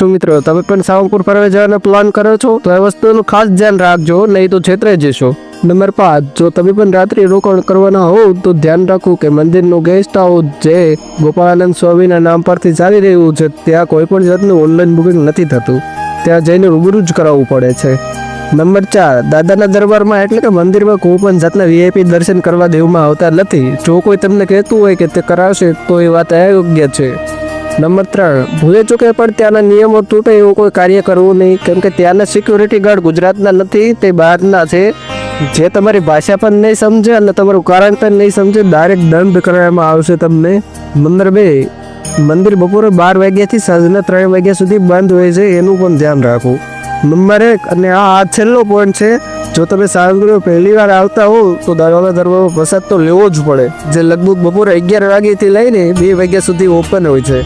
શું મિત્રો. તમે પણ સાવંગપુર ફરવા જવાનો પ્લાન કરો છો? તો એ વસ્તુનું ખાસ ધ્યાન રાખજો, નહીં તો છેતરાઈ જશો. નંબર પાંચ, જો તમે પણ રાત્રિ રોકાણ કરવાના હોવ, તો ધ્યાન રાખવું કે મંદિરનું ગેસ્ટ હાઉસ જે ગોપાળાનંદ સ્વામીના નામ પરથી ચાલી રહ્યું છે, ત્યાં કોઈ પણ જાતનું ઓનલાઈન બુકિંગ નથી થતું. ત્યાં જઈને રૂબરૂ જ કરાવવું પડે છે. નંબર ચાર, દાદાના દરબારમાં એટલે કે મંદિરમાં કોઈ પણ જાતના વીઆઈપી દર્શન કરવા દેવામાં આવતા નથી. જો કોઈ તમને કહેતું હોય કે તે કરાવશે, તો એ વાત અયોગ્ય છે. નંબર ત્રણ, ભૂલે ચૂકે પણ ત્યાંના નિયમો તૂટે એવું કોઈ કાર્ય કરવું નહીં. કેમ કે ત્યાંના સિક્યુરિટી ગાર્ડ ગુજરાતના નથી, તે બહારના છે. જે તમારી ભાષા પણ નહીં સમજે અને તમારું કારણ પણ નહીં સમજે ડાયરેક્ટ દંડ કરવામાં આવશે તમને. નંબર બે, મંદિર બપોરે બાર વાગ્યાથી સાંજના ત્રણ વાગ્યા સુધી બંધ હોય છે, એનું પણ ધ્યાન રાખવું નંબર એક, અને આ આ છેલ્લો પોઈન્ટ છે, જો તમે સાંજનો પહેલી વાર આવતા હો તો દરવાજા દરવાજો પ્રસાદ તો લેવો જ પડે. જે લગભગ બપોરે અગિયાર વાગ્યાથી લઈને બે વાગ્યા સુધી ઓપન હોય છે.